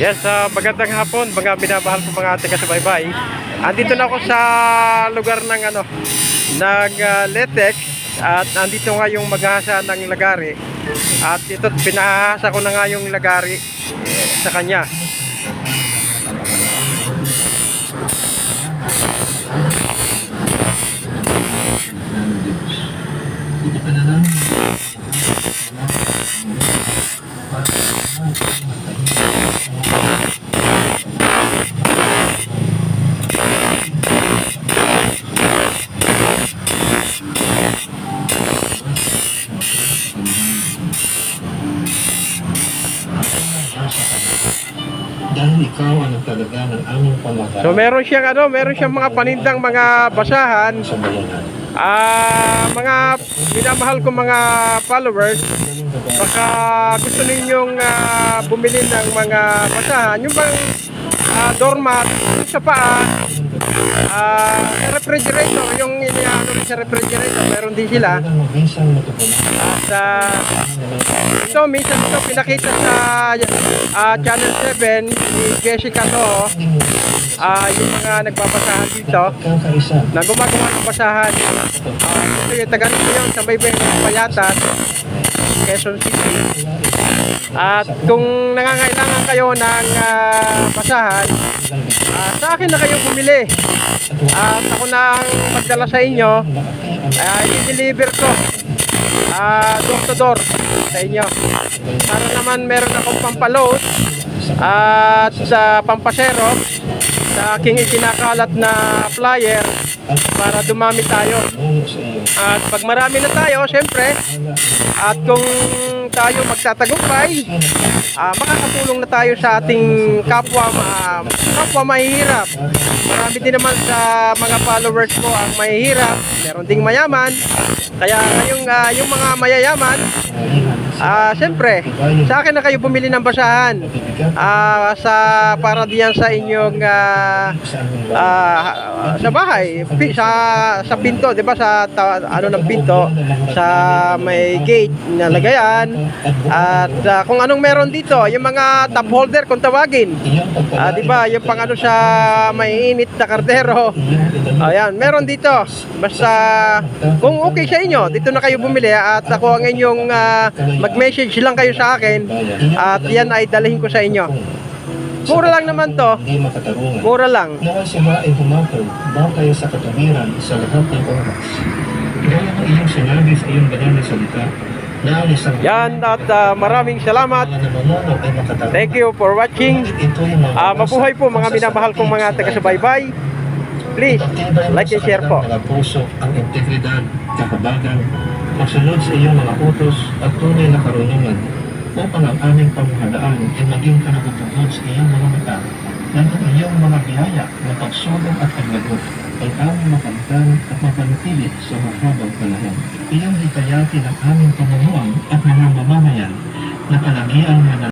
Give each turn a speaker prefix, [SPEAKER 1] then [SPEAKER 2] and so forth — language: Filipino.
[SPEAKER 1] Yes, uh, magandang hapon, mga binabahal ko mga ate kasubaybay. Andito na ako sa lugar ng ano, ng uh, Letex at andito nga yung maghahasa ng lagari. At ito, pinahahasa ko na nga yung lagari sa kanya.
[SPEAKER 2] Dahil ikaw ang nagtalaga ng aming pamahalaan.
[SPEAKER 1] So meron siyang ano, meron siyang mga panindang mga basahan. Ah, mga minamahal ko mga followers, baka gusto ninyong ah, bumili ng mga basahan, yung bang ah, doormat sa paa, ah, refrigerator, yung iniano sa refrigerator, meron din sila. At ah, ito, minsan ito pinakita sa ah, Channel 7 ni Jessica to, ah, yung mga nagbabasahan dito, na gumagawa ng basahan. Ah, ito yung taga yun sa may ng Payatas, Quezon City. At kung nangangailangan kayo ng ah, basahan, ah, sa akin na kayo bumili. At ako na ang magdala sa inyo, ay i-deliver ko ah, door to door sa inyo. Para naman meron akong pampaload at sa pampasero sa aking ikinakalat na flyer para dumami tayo. At pag marami na tayo, syempre, at kung tayo magtatagumpay, ah, makakatulong na tayo sa ating kapwa, ma- kapwa mahihirap. Marami din naman sa mga followers ko ang mahihirap, meron ding mayaman. Kaya yung, ah, yung mga mayayaman, ah, syempre, sa akin na kayo bumili ng basahan. Ah, sa para diyan sa inyong ah, ah, sa bahay, pi- sa sa pinto, 'di ba sa ta- ano ng pinto, sa may gate na lagayan at ah, kung anong meron dito, yung mga top holder kung tawagin. Ah, 'di ba, yung pang ano sa may init na kardero. Ayan, meron dito. Basta kung okay sa inyo, dito na kayo bumili at ako ang inyong ah, mag-message lang kayo sa akin at yan ay dalhin ko sa inyo. Mura lang naman to. Mura lang.
[SPEAKER 2] Naway sila ay humatol, kayo sa katuwiran sa lahat ng oras. Gaya ng iyong sinabi sa iyong banal na salita, na ang isang
[SPEAKER 1] Yan at ah, maraming salamat. Thank you for watching. Ah, mabuhay po mga minamahal kong mga taga-subaybay. Please, like and share po.
[SPEAKER 2] Ang integridad, kahabagan, masunod sa iyong mga utos at tunay na karunungan upang ang aming pamahalaan ay maging kanagutungod sa iyong mga mata ng iyong mga biyaya na pagsulong at paglagot ay aming makamtan at mapanatili sa mahabang panahon. Iyong hikayatin ang aming pamumuang at mga mamamayan na palagian na